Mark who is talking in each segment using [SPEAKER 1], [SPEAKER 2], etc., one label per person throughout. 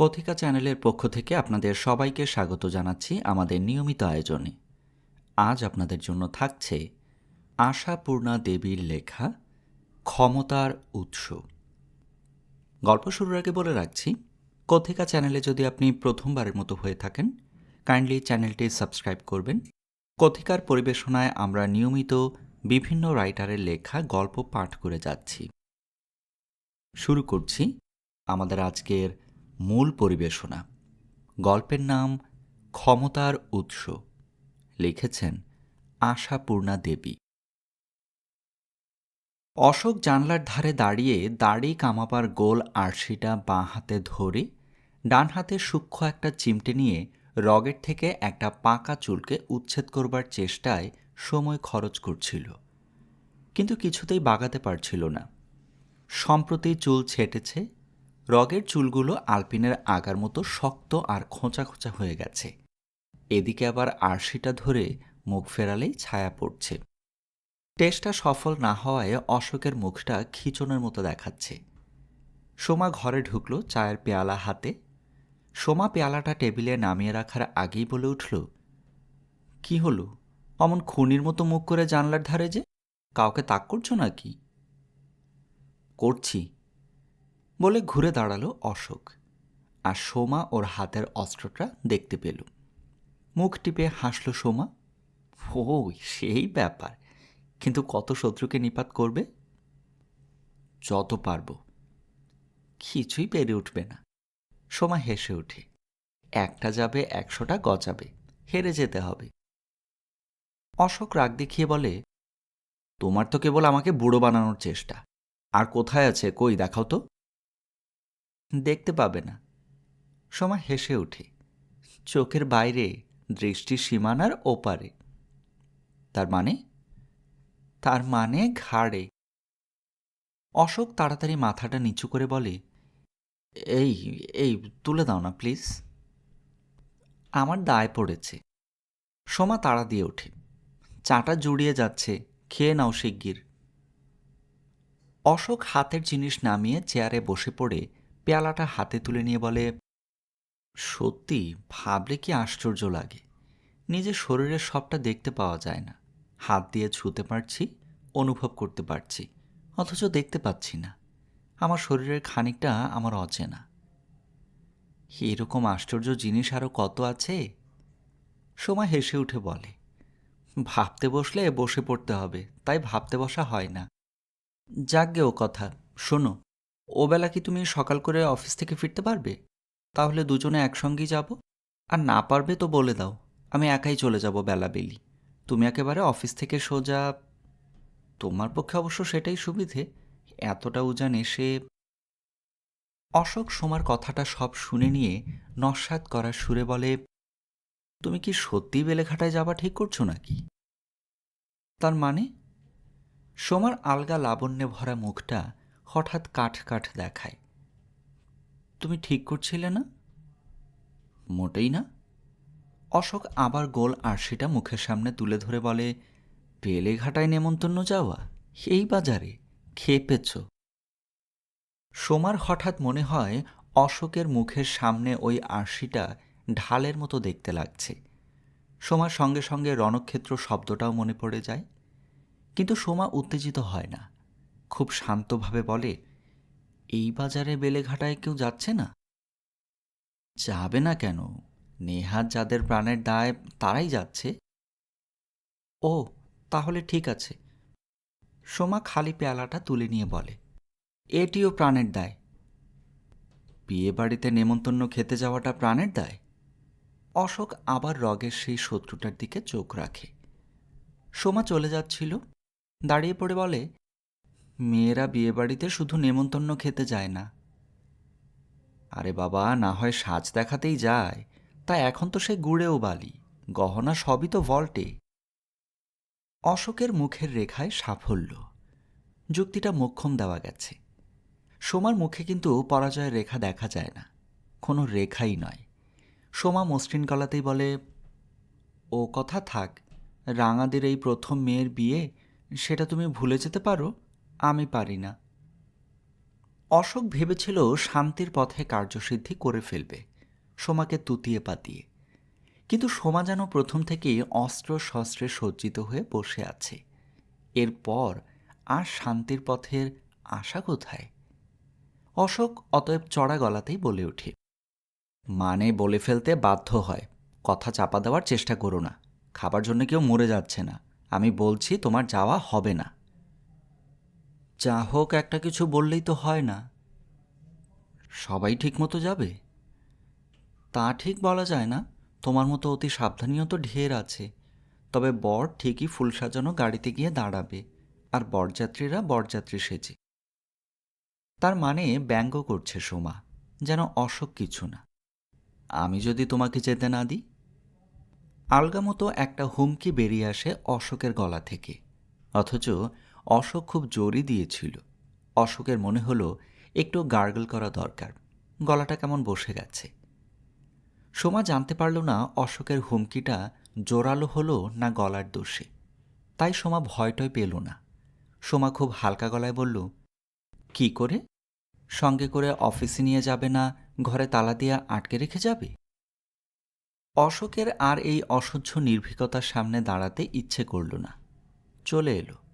[SPEAKER 1] কথিকা চ্যানেলের পক্ষ থেকে আপনাদের সবাইকে স্বাগত জানাচ্ছি আমাদের নিয়মিত আয়োজনে। আজ আপনাদের জন্য থাকছে আশাপূর্ণা দেবীর লেখা ক্ষমতার উৎস। গল্প শুরুর আগে বলে রাখছি, কথিকা চ্যানেলে যদি আপনি প্রথমবারের মতো হয়ে থাকেন কাইন্ডলি চ্যানেলটি সাবস্ক্রাইব করবেন। কথিকার পরিবেশনায় আমরা নিয়মিত বিভিন্ন রাইটারের লেখা, গল্প, পাঠ করে যাচ্ছি। শুরু করছি আমাদের আজকের মূল পরিবেশনা। গল্পের নাম ক্ষমতার উৎস। লিখেছেন আশাপূর্ণা দেবী। অশোক জানলার ধারে দাঁড়িয়ে দাড়ি কামাবার গোল আরশিটা বাঁ হাতে ধরে ডান হাতে সূক্ষ্ম একটা চিমটে নিয়ে রগের থেকে একটা পাকা চুলকে উচ্ছেদ করবার চেষ্টায় সময় খরচ করছিল। কিন্তু কিছুতেই বাগাতে পারছিল না। সম্প্রতি চুল ছেটেছে রগের চুলগুলো আলপিনের আগার মতো শক্ত আর খোঁচা খোঁচা হয়ে গেছে। এদিকে আবার আরশিটা ধরে মুখ ফেরালেই ছায়া পড়ছে। টেস্টটা সফল না হওয়ায় অশোকের মুখটা খিচনের মতো দেখাচ্ছে। সোমা ঘরে ঢুকলো চায়ের পেয়ালা হাতে। সোমা পেয়ালাটা টেবিলে নামিয়ে রাখার আগেই বলে উঠল, কি হলো? অমন খুনির মতো মুখ করে জানলার ধারে যে? কাউকে তাক করছ নাকি? করছি। বলে ঘুরে দাঁড়াল অশোক, আর সোমা ওর হাতের অস্ত্রটা দেখতে পেল। মুখ টিপে হাসল সোমা ও সেই ব্যাপার, কিন্তু কত শত্রুকে নিপাত করবে? যত পারব, কিছুই পেরে উঠবে না। সোমা হেসে ওঠে, একটা যাবে, একশোটা গজাবে, হেরে যেতে হবে। অশোক রাগ দেখিয়ে বলে, তোমার তো কেবল আমাকে বুড়ো বানানোর চেষ্টা, আর কোথায় আছে, কই দেখাও তো। দেখতে পাবে না। সোমা হেসে ওঠে চোখের বাইরে দৃষ্টি সীমানার ওপারে। তার মানে? তার মানে ঘাড়ে। অশোক তাড়াতাড়ি মাথাটা নিচু করে বলে, এই এই, তুলে দাও না, প্লিজ। আমার দায় পড়েছে। সোমা তাড়া দিয়ে ওঠে। চাটা জুড়িয়ে যাচ্ছে, খেয়ে নাও শিগগির। অশোক হাতের জিনিস নামিয়ে চেয়ারে বসে পড়ে পেয়ালাটা হাতে তুলে নিয়ে বলে, সত্যি, ভাবলে কি আশ্চর্য লাগে। নিজের শরীরের সবটা দেখতে পাওয়া যায় না। হাত দিয়ে ছুতে পারছি, অনুভব করতে পারছি, অথচ দেখতে পাচ্ছি না। আমার শরীরের খানিকটা আমার অচেনা। এরকম আশ্চর্য জিনিস আরও কত আছে? সময় হেসে উঠে বলে, ভাবতে বসলে বসে পড়তে হবে, তাই ভাবতে বসা হয় না। যাকগে ও কথা, শোনো ও বেলা কি তুমি সকাল করে অফিস থেকে ফিরতে পারবে? তাহলে দুজনে একসঙ্গেই যাব। আর না পারবে তো বলে দাও, আমি একাই চলে যাব বেলা বেলি। তুমি একেবারে অফিস থেকে সোজা। তোমার পক্ষে অবশ্য সেটাই সুবিধে, এতটা উজান এসে অশোক সোমার কথাটা সব শুনে নিয়ে নস্বাত করার সুরে বলে, তুমি কি সত্যি বেলেঘাটায় যাবা ঠিক করছ নাকি? তার মানে? সোমার আলগা লাবণ্যে ভরা মুখটা হঠাৎ কাঠ কাঠ দেখায়। তুমি ঠিক করছিলে না? মোটেই না। অশোক আবার গোল আরশিটা মুখের সামনে তুলে ধরে বলে বেলেঘাটায় নেমন্তন্ন যাওয়া? এই বাজারে? খেপেছ সোমার হঠাৎ মনে হয় অশোকের মুখের সামনে ওই আরশিটা ঢালের মতো দেখতে লাগছে। সোমার সঙ্গে সঙ্গে রণক্ষেত্র শব্দটাও মনে পড়ে যায়। কিন্তু সোমা উত্তেজিত হয় না। খুব শান্তভাবে বলে, এই বাজারে বেলেঘাটায় কেউ যাচ্ছে না? যাবে না কেন? নেহাত যাদের প্রাণের দায়, তারাই যাচ্ছে। ও, তাহলে ঠিক আছে। সোমা খালি পেয়ালাটা তুলে নিয়ে বলে, এটিও প্রাণের দায়। বিয়ে বাড়িতে নেমন্তন্ন খেতে যাওয়াটা প্রাণের দায়? অশোক আবার রগের সেই শত্রুটার দিকে চোখ রাখে। সোমা চলে যাচ্ছিল, দাঁড়িয়ে পড়ে বলে মেয়েরা বিয়ে বাড়িতে শুধু নেমন্তন্ন খেতে যায় না। আরে বাবা, না হয় সাজ দেখাতেই যায়। তা এখন তো সে গুড়েও বালি, গহনা সবই তো ভল্টে। অশোকের মুখের রেখায় সাফল্য। যুক্তিটা মোক্ষম দেওয়া গেছে। সোমার মুখে কিন্তু পরাজয়ের রেখা দেখা যায় না। কোনো রেখাই নয়। সোমা মসৃণ কলাতেই বলে, ও কথা থাক, রাঙাদের এই প্রথম মেয়ের বিয়ে, সেটা তুমি ভুলে যেতে পারো? আমি পারি না। অশোক ভেবেছিল শান্তির পথে কার্যসিদ্ধি করে ফেলবে, সোমাকে তুতিয়ে পাতিয়ে। কিন্তু সোমা যেন প্রথম থেকেই অস্ত্র শস্ত্রে সজ্জিত হয়ে বসে আছে। এরপর আর শান্তির পথের আশা কোথায়? অশোক অতএব চড়া গলাতেই বলে ওঠে মানে বলে ফেলতে বাধ্য হয়। কথা চাপা দেওয়ার চেষ্টা করো না। খাবার জন্য কেউ মরে যাচ্ছে না। আমি বলছি তোমার যাওয়া হবে না। যা হোক একটা কিছু বললেই তো হয় না। সবাই ঠিকমতো যাবে? তা ঠিক বলা যায় না। তোমার মতো অতি সাবধানীও তো ঢের আছে। তবে বর ঠিকই ফুল সাজানো গাড়িতে গিয়ে দাঁড়াবে। আর বরযাত্রীরা বরযাত্রী সেজে। তার মানে ব্যঙ্গ করছে সোমা, যেন অশোক কিছু না। আমি যদি তোমাকে যেতে না দিই? আলগা মতো একটা হুমকি বেরিয়ে আসে অশোকের গলা থেকে। অথচ অশোক খুব জোরই দিয়েছিল। অশোকের মনে হলো, একটু গার্গল করা দরকার। গলাটা কেমন বসে গেছে। সোমা জানতে পারল না অশোকের হুমকিটা জোরালো হলো না গলার দোষে। তাই সোমা ভয়টয় পেল না। সোমা খুব হালকা গলায় বলল, কি করে? সঙ্গে করে অফিসে নিয়ে যাবে না, ঘরে তালা দিয়ে আটকে রেখে যাবে? অশোকের আর এই অসহ্য নির্ভীকতার সামনে দাঁড়াতে ইচ্ছে করল না। চলে এলো।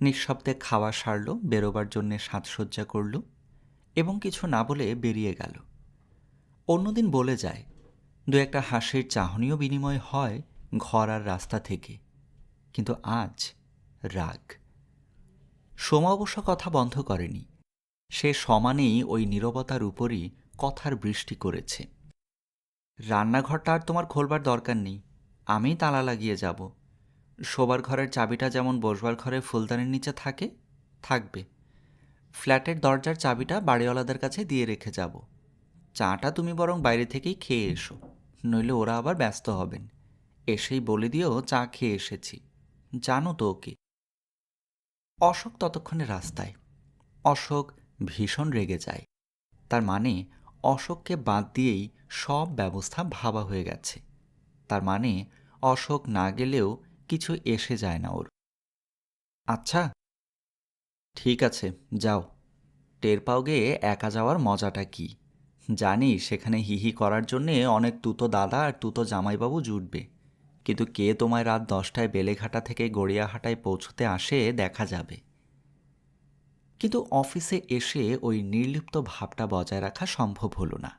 [SPEAKER 1] নিঃশব্দে খাওয়া সারল, বেরোবার জন্যে সাজসজ্জা করল এবং কিছু না বলে বেরিয়ে গেল। অন্যদিন বলে যায়, দু একটা হাসির চাহনিও বিনিময় হয় ঘর আর রাস্তা থেকে। কিন্তু আজ রাগ। সোমা অবশ্য কথা বন্ধ করেনি। সে সমানেই ওই নীরবতার উপরই কথার বৃষ্টি করেছে। রান্নাঘরটা আর তোমার খোলবার দরকার নেই। আমিই তালা লাগিয়ে যাব। শোবার ঘরের চাবিটা যেমন বসবার ঘরে ফুলদানির নিচে থাকে, থাকবে। ফ্ল্যাটের দরজার চাবিটা বাড়িওয়ালাদের কাছে দিয়ে রেখে যাব। চাটা তুমি বরং বাইরে থেকেই খেয়ে এসো, নইলে ওরা আবার ব্যস্ত হবেন। এসেই বলে দিয়েও চা খেয়ে এসেছি। জানো তো ওকে। অশোক ততক্ষণে রাস্তায়। অশোক ভীষণ রেগে যায়। তার মানে অশোককে বাদ দিয়েই সব ব্যবস্থা ভাবা হয়ে গেছে। তার মানে অশোক না গেলেও কিছু এসে যায় না ওর। আচ্ছা। ঠিক আছে, যাও। টের পাও গে একা যাওয়ার মজাটা কি। জানি সেখানে হিহি করার জন্যে অনেক তুতো দাদা আর তুতো জামাইবাবু জুটবে। কিন্তু কে তোমায় রাত দশটায় বেলেঘাটা থেকে গড়িয়াহাটায় পৌঁছতে আসে দেখা যাবে। কিন্তু অফিসে এসে ওই নির্লিপ্ত ভাবটা বজায় রাখা সম্ভব হলো না।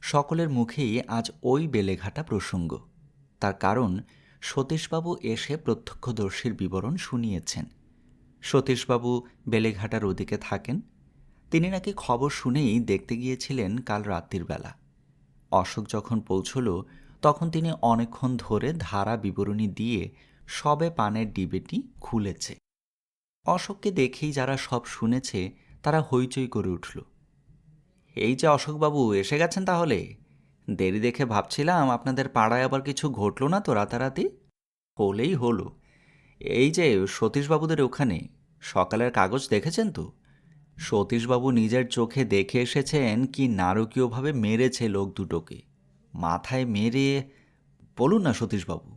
[SPEAKER 1] সকলের মুখেই আজ ওই বেলেঘাটা প্রসঙ্গ। তার কারণ সতীশবাবু এসে প্রত্যক্ষদর্শীর বিবরণ শুনিয়েছেন। সতীশবাবু বেলেঘাটার ওদিকে থাকেন। তিনি নাকি খবর শুনেই দেখতে গিয়েছিলেন কাল রাত্রির বেলা। অশোক যখন পৌঁছল, তখন তিনি অনেকক্ষণ ধরে ধারা বিবরণী দিয়ে সবে পানের ডিবেটি খুলেছে। অশোককে দেখেই যারা সব শুনেছে, তারা হইচই করে উঠল। এই যে অশোকবাবু, এসে গেছেন তাহলে? দেরি দেখে ভাবছিলাম আপনাদের পাড়ায় আবার কিছু ঘটলো না তো রাতারাতি? হলেই হলো। এই যে সতীশবাবুদের ওখানে, সকালের কাগজ দেখেছেন তো? সতীশবাবু নিজের চোখে দেখে এসেছেন কি নারকীয়ভাবে মেরেছে লোক দুটোকে। মাথায় মেরে, বলুন না সতীশবাবু।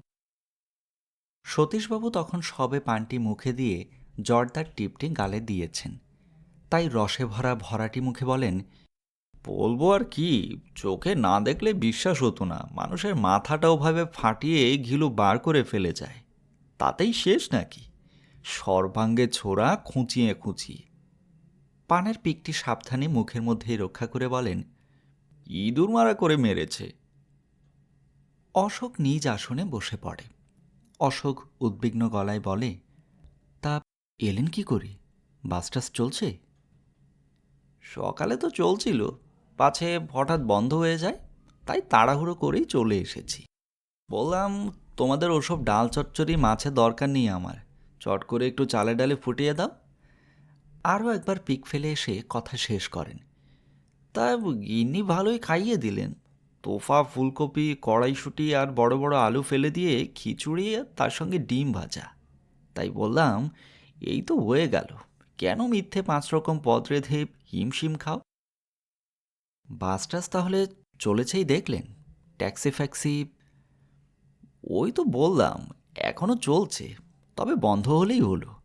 [SPEAKER 1] সতীশবাবু তখন সবে পানটি মুখে দিয়ে জর্দার টিপটি গালে দিয়েছেন। তাই রসে ভরা ভরাটি মুখে বলেন বলব আর কি, চোখে না দেখলে বিশ্বাস হতো না। মানুষের মাথাটা ওভাবে ফাটিয়ে ঘিলু বার করে ফেলে যায়। তাতেই শেষ নাকি? সর্বাঙ্গে ছোড়া খুঁচিয়ে খুঁচিয়ে পানের পিকটি সাবধানে মুখের মধ্যেই রক্ষা করে বলেন, ইঁদুর মারা করে মেরেছে। অশোক নিজ আসনে বসে পড়ে। অশোক উদ্বিগ্ন গলায় বলে, তা এলেন কি করে? বাসটাস চলছে? সকালে তো চলছিল। পাছে হঠাৎ বন্ধ হয়ে যায়, তাই তাড়াহুড়ো করেই চলে এসেছি। বললাম, তোমাদের ওসব ডাল চচ্চড়ি মাছের দরকার নেই আমার। চট করে একটু চালে ডালে ফুটিয়ে দাও। আরও একবার পিক ফেলে এসে কথা শেষ করেন। তা গিন্নি ভালোই খাইয়ে দিলেন। তোফা, ফুলকপি, কড়াইশুঁটি আর বড় বড় আলু ফেলে দিয়ে খিচুড়ি আর তার সঙ্গে ডিম ভাজা। তাই বললাম, এই তো হয়ে গেল। কেন মিথ্যে পাঁচ রকম পদ রেধে হিমশিম খাও? বাস টাস তাহলে চলেছেই দেখলেন। ট্যাক্সি ফ্যাক্সি, ওই তো বললাম এখনও চলছে, তবে বন্ধ হলেই হলো।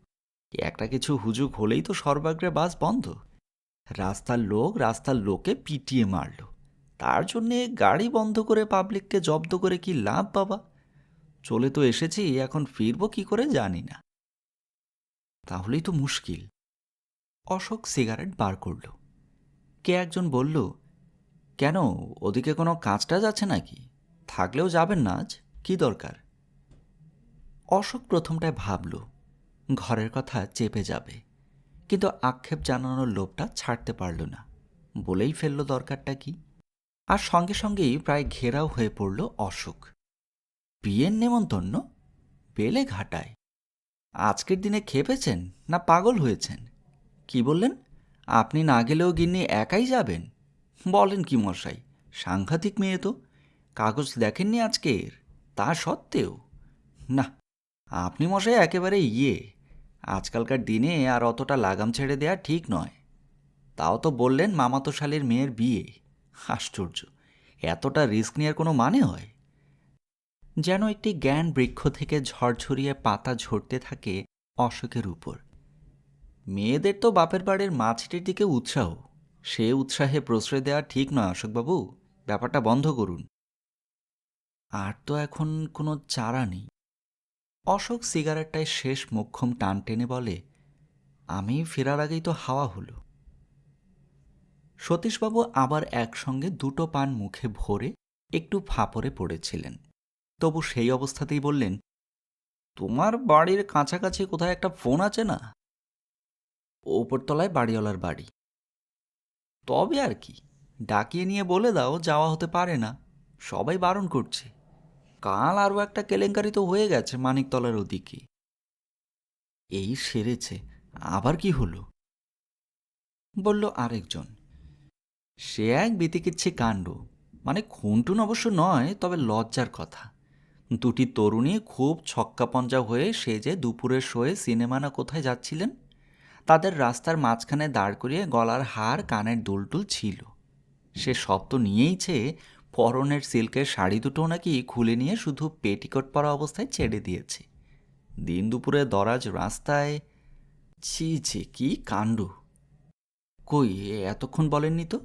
[SPEAKER 1] একটা কিছু হুজুক হলেই তো সর্বাগ্রে বাস বন্ধ। রাস্তার লোক রাস্তার লোকে পিটিয়ে মারল। তার জন্যে গাড়ি বন্ধ করে পাবলিককে জব্দ করে কি লাভ বাবা? চলে তো এসেছি, এখন ফিরবো কি করে জানি না। তাহলেই তো মুশকিল। অশোক সিগারেট বার করল। কে একজন বলল কেন? ওদিকে কোনো কাজটা যাচ্ছে নাকি? থাকলেও যাবেন না আজ? কি দরকার? অশোক প্রথমটায় ভাবল, ঘরের কথা চেপে যাবে, কিন্তু আক্ষেপ জানানোর লোভটা ছাড়তে পারল না, বলেই ফেলল দরকারটা কি? আর সঙ্গে সঙ্গেই প্রায় ঘেরাও হয়ে পড়ল অশোক। বিয়ের নেমন্তন্ন? বেলে ঘাটায়। আজকের দিনে খেপেছেন না পাগল হয়েছেন? কি বললেন? আপনি না গেলেও গিন্নি একাই যাবেন? বলেন কি মশাই, সাংঘাতিক মেয়ে তো। কাগজ দেখেননি আজকের, তা সত্ত্বেও। না, আপনি মশাই একেবারে ইয়ে আজকালকার দিনে আর অতটা লাগাম ছেড়ে দেয়া ঠিক নয়। তাও তো বললেন মামাতো শালের মেয়ের বিয়ে। আশ্চর্য, এতটা রিস্ক নেওয়ার কোনো মানে হয়? যেন একটি জ্ঞান বৃক্ষ থেকে ঝড়ঝরিয়ে পাতা ঝরতে থাকে অশোকের উপর। মেয়েদের তো বাপের বাড়ির মাছটির দিকে উৎসাহ। সে উৎসাহে প্রশ্রয় দেওয়া ঠিক নয়, অশোকবাবু। ব্যাপারটা বন্ধ করুন। আর তো এখন কোনো চারা নেই। অশোক সিগারেটটায় শেষ মোক্ষম টান টেনে বলে, আমি ফেরার আগেই তো হাওয়া হলো। সতীশবাবু আবার একসঙ্গে দুটো পান মুখে ভরে একটু ফাঁপড়ে পড়েছিলেন। তবু সেই অবস্থাতেই বললেন, তোমার বাড়ির কাছাকাছি কোথায় একটা ফোন আছে না? ওপরতলায় বাড়িওয়ালার বাড়ি। তবে আর কি, ডাকিয়ে নিয়ে বলে দাও যাওয়া হতে পারে না। সবাই বারণ করছে। কাল আরও একটা কেলেঙ্কারি তো হয়ে গেছে মানিকতলার ওদিকে। এই সেরেছে, আবার কি হলো? বলল আরেকজন। সে এক বিতিকিচ্ছে কাণ্ড। মানে খুনটুন অবশ্য নয়, তবে লজ্জার কথা। দুটি তরুণী খুব ছক্কা পঞ্জা হয়ে সেজে দুপুরের শোয়ে সিনেমা না কোথায় যাচ্ছিলেন? তাদের রাস্তার মাঝখানে দাঁড় করিয়ে গলার হার কানের দুলটুল ছিল। সে সব তো নিয়েইছে পরনের সিল্কের শাড়ি দুটো নাকি খুলে নিয়ে শুধু পেটিকোট পরা অবস্থায় ছেড়ে দিয়েছে। দিন দুপুরে দরাজ রাস্তায় ছি ছি, কি কাণ্ড। কই এতক্ষণ বলেননি তো?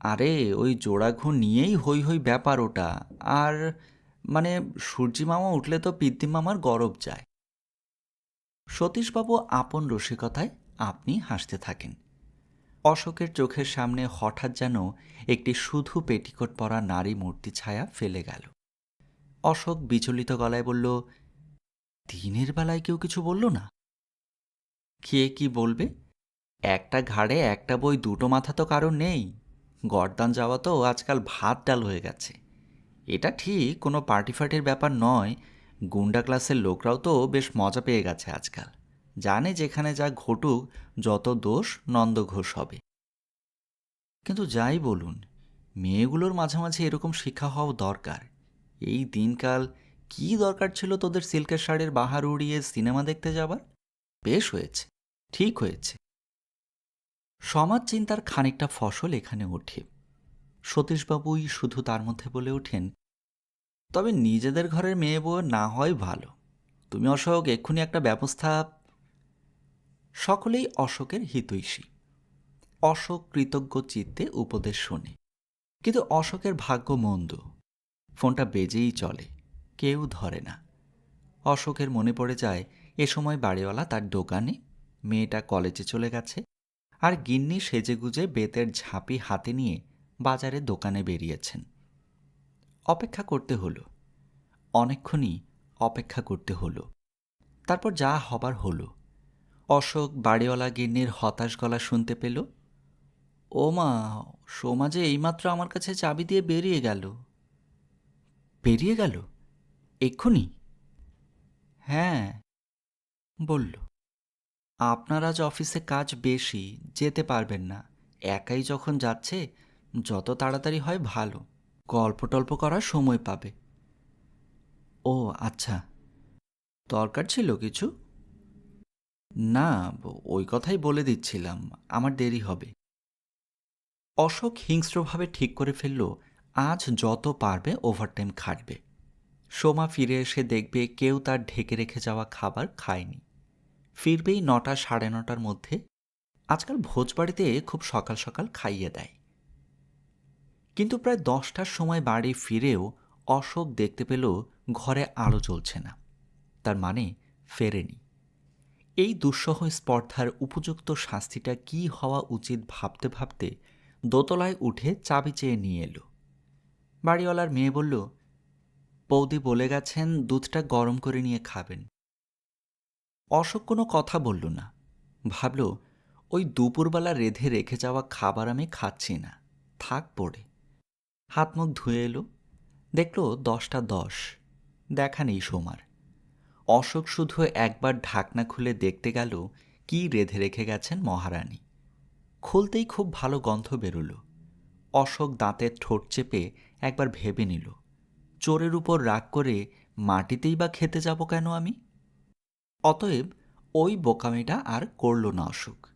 [SPEAKER 1] আরে, ওই জোড়াঘু নিয়েই হই হই ব্যাপার ওটা। আর মানে সূর্যি মামা উঠলে তো পিদ্দি মামার গরব যায়। সতীশবাবু আপন রসিকতায় আপনি হাসতে থাকেন। অশোকের চোখের সামনে হঠাৎ যেন একটি শুধু পেটিকোট পরা নারী মূর্তি ছায়া ফেলে গেল। অশোক বিচলিত গলায় বলল, দিনের বেলায় কেউ কিছু বলল না? কে কি বলবে? একটা ঘাড়ে একটা বই, দুটো মাথা তো কারণ নেই। গরদান যাওয়া তো আজকাল ভাত ডাল হয়ে গেছে। এটা ঠিক কোনো পার্টি ফার্টির ব্যাপার নয় গুন্ডা ক্লাসের লোকরাও তো বেশ মজা পেয়ে গেছে আজকাল। জানে যেখানে যা ঘটুক, যত দোষ নন্দ ঘোষ হবে। কিন্তু যাই বলুন, মেয়েগুলোর মাঝামাঝি এরকম শিক্ষা হওয়া দরকার। এই দিনকাল কি দরকার ছিল তোদের সিল্কের শাড়ির বাহার উড়িয়ে সিনেমা দেখতে যাবার? বেশ হয়েছে, ঠিক হয়েছে। সমাজ চিন্তার খানিকটা ফসল এখানে ওঠে। সতীশবাবুই শুধু তার মধ্যে বলে ওঠেন তবে নিজেদের ঘরের মেয়ে বউ না হয় ভালো। তুমি অশোক, এক্ষুনি একটা ব্যবস্থা। সকলেই অশোকের হিতৈষী। অশোক কৃতজ্ঞ চিত্তে উপদেশ শোনে। কিন্তু অশোকের ভাগ্য মন্দ। ফোনটা বেজেই চলে। কেউ ধরে না। অশোকের মনে পড়ে যায়, এ সময় বাড়িওয়ালা তার দোকানে, মেয়েটা কলেজে চলে গেছে আর গিন্নি সেজেগুজে বেতের ঝাঁপি হাতে নিয়ে বাজারে দোকানে বেরিয়েছেন। অপেক্ষা করতে হলো। অনেকক্ষণই অপেক্ষা করতে হলো। তারপর যা হবার হলো। অশোক, বাড়িওয়ালা, গিন্নির হতাশ গলা শুনতে পেল। ও মা সমাজে এইমাত্র আমার কাছে চাবি দিয়ে বেরিয়ে গেল। বেরিয়ে গেল? এক্ষুনি? হ্যাঁ বলল। আপনার আজ অফিসে কাজ বেশি, যেতে পারবেন না। একাই যখন যাচ্ছে, যত তাড়াতাড়ি হয় ভালো। গল্প টল্প করার সময় পাবে। ও আচ্ছা। দরকার ছিল কিছু? না, ওই কথাই বলে দিচ্ছিলাম, আমার দেরি হবে। অশোক হিংস্রভাবে ঠিক করে ফেলল, আজ যত পারবে ওভারটাইম খাটবে। সোমা ফিরে এসে দেখবে কেউ তার ঢেকে রেখে যাওয়া খাবার খায়নি। ফিরবেই নটা সাড়ে নটার মধ্যে। আজকাল ভোজবাড়িতে খুব সকাল সকাল খাইয়ে দেয়। কিন্তু প্রায় দশটার সময় বাড়ি ফিরেও অশোক দেখতে পেল ঘরে আলো জ্বলছে না। তার মানে ফেরেনি। এই দুঃসহ স্পর্ধার উপযুক্ত শাস্তিটা কি হওয়া উচিত ভাবতে ভাবতে দোতলায় উঠে চাবি চেয়ে নিয়ে এলো। বাড়িওয়ালার মেয়ে বলল, বৌদি বলে গেছেন দুধটা গরম করে নিয়ে খাবেন। অশোক কোনো কথা বলল না। ভাবল, ওই দুপুরবেলা রেধে রেখে যাওয়া খাবার আমি খাচ্ছি না, থাক পড়ে। হাত মুখ ধুয়ে এলো। দেখল দশটা দশ। দেখা নেই সোমার। অশোক শুধু একবার ঢাকনা খুলে দেখতে গেল কি রেধে রেখে গেছেন মহারানী। খুলতেই খুব ভালো গন্ধ বেরোল। অশোক দাঁতের ঠোঁট চেপে একবার ভেবে নিল। চোরের উপর রাগ করে মাটিতেই বা খেতে যাব কেন আমি? অতএব ওই বোকামিটা আর করল না অশোক।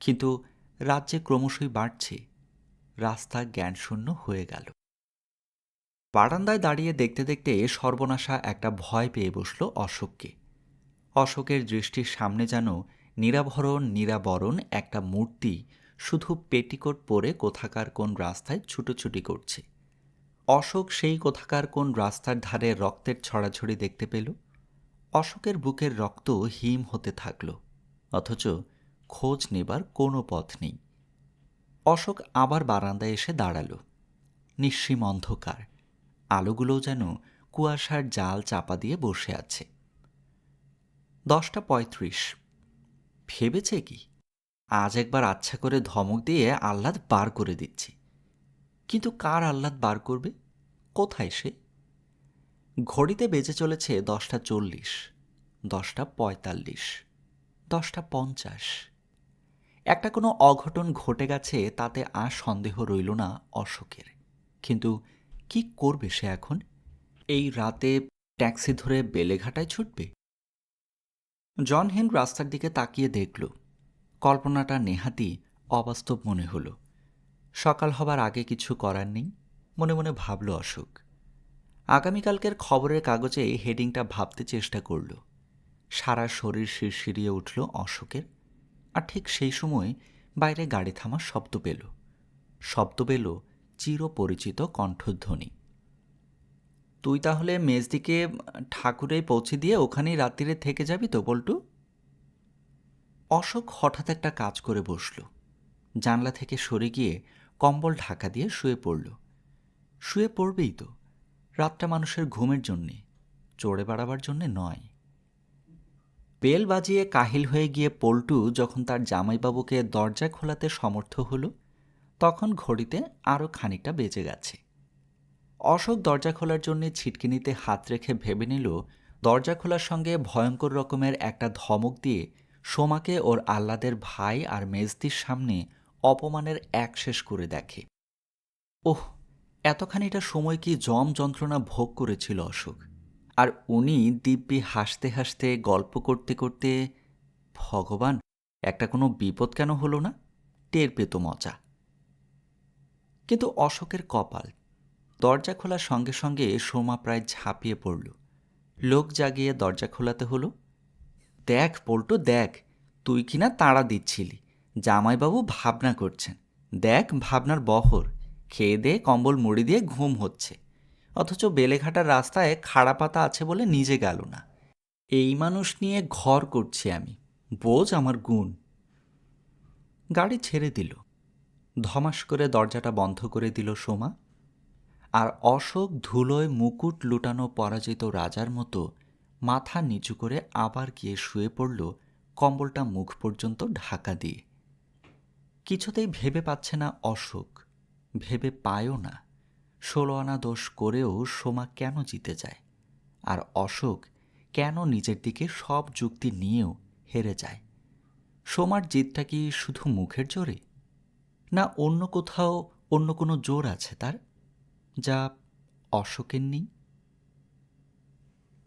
[SPEAKER 1] কিন্তু রাজ্যে ক্রমশই বাড়ছে। রাস্তা জ্ঞানশূন্য হয়ে গেল। বারান্দায় দাঁড়িয়ে দেখতে দেখতে সর্বনাশা একটা ভয় পেয়ে বসল অশোককে। অশোকের দৃষ্টির সামনে যেন নিরাভরণ, নিরাবরণ একটা মূর্তি শুধু পেটিকোট পরে কোথাকার কোন রাস্তায় ছুটোছুটি করছে। অশোক সেই কোথাকার কোন রাস্তার ধারে রক্তের ছড়াছড়ি দেখতে পেল। অশোকের বুকের রক্ত হিম হতে থাকল, অথচ খোঁজ নেবার কোনো পথ নেই। অশোক আবার বারান্দায় এসে দাঁড়াল। নিঃসীম অন্ধকার। আলোগুলোও যেন কুয়াশার জাল চাপা দিয়ে বসে আছে। দশটা পঁয়ত্রিশ। ভেবেছে কি? আজ একবার আচ্ছা করে ধমক দিয়ে আহ্লাদ বার করে দিচ্ছি। কিন্তু কার আহ্লাদ বার করবে? কোথায় সে? ঘড়িতে বেজে চলেছে দশটা চল্লিশ, দশটা পঁয়তাল্লিশ, দশটা পঞ্চাশ। একটা কোনো অঘটন ঘটে গেছে, তাতে আর সন্দেহ রইল না অশোকের। কিন্তু কি করবে সে এখন? এই রাতে ট্যাক্সি ধরে বেলেঘাটায় ছুটবে? জন হেন রাস্তার দিকে তাকিয়ে দেখল। কল্পনাটা নেহাতি অবাস্তব মনে হলো। সকাল হবার আগে কিছু করার নেই, মনে মনে ভাবল অশোক। আগামীকালকের খবরের কাগজে হেডিংটা ভাবতে চেষ্টা করল। সারা শরীর শিরশিরিয়ে উঠল অশোকের। আর ঠিক সেই সময় বাইরে গাড়ি থামার শব্দ পেল। শব্দ পেল চিরপরিচিত কণ্ঠধ্বনি। তুই তাহলে মেজদিকে ঠাকুরে পৌঁছে দিয়ে ওখানেই রাত্রিরে থেকে যাবি তো, পল্টু? অশোক হঠাৎ একটা কাজ করে বসল। জানলা থেকে সরে গিয়ে কম্বল ঢাকা দিয়ে শুয়ে পড়ল। শুয়ে পড়বেই তো। রাতটা মানুষের ঘুমের জন্যে, চড়ে বেড়াবার জন্যে নয়। বেল বাজিয়ে কাহিল হয়ে গিয়ে পল্টু যখন তার জামাইবাবুকে দরজা খোলাতে সমর্থ হল, তখন ঘড়িতে আরও খানিকটা বেজে গেছে। অশোক দরজা খোলার জন্য ছিটকিনিতে হাত রেখে ভেবে নিল, দরজা খোলার সঙ্গে ভয়ঙ্কর রকমের একটা ধমক দিয়ে সোমাকে ওর আহ্লাদের ভাই আর মেজদির সামনে অপমানের এক শেষ করে দেখে। ওহ, এতখানিটা সময় কি জম যন্ত্রণা ভোগ করেছিল অশোক? আর উনি দিব্যি হাসতে হাসতে, গল্প করতে করতে, ভগবান, একটা কোনো বিপদ কেন হলো না? টের পেত মজা। কিন্তু অশোকের কপাল, দরজা খোলার সঙ্গে সঙ্গে সোমা প্রায় ঝাঁপিয়ে পড়ল। লোক জাগিয়ে দরজা খোলাতে হলো। দেখ পল্টু, দেখ, তুই কিনা তাড়া দিচ্ছিলি? জামাইবাবু ভাবনা করছেন। দেখ ভাবনার বহর, খেয়ে দে কম্বল মুড়ি দিয়ে ঘুম হচ্ছে। অথচ বেলেঘাটার রাস্তায় খাড়া পাতা আছে বলে নিজে গেল না। এই মানুষ নিয়ে ঘর করছি আমি, বোঝ আমার গুণ। গাড়ি ছেড়ে দিল। ধমাস করে দরজাটা বন্ধ করে দিল সোমা। আর অশোক ধুলোয় মুকুট লুটানো পরাজিত রাজার মতো মাথা নিচু করে আবার গিয়ে শুয়ে পড়ল কম্বলটা মুখ পর্যন্ত ঢাকা দিয়ে। কিছুতেই ভেবে পাচ্ছে না অশোক, ভেবে পায়ও না। ষোলো আনা দোষ করেও সোমা কেন জিতে যায়? আর অশোক কেন নিজের দিকে সব যুক্তি নিয়েও হেরে যায়? সোমার জিতটা কি শুধু মুখের জোরে? না অন্য কোথাও অন্য কোনো জোর আছে তার, যা অশোকের নেই?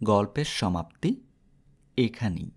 [SPEAKER 1] গল্পের সমাপ্তি এখানেই।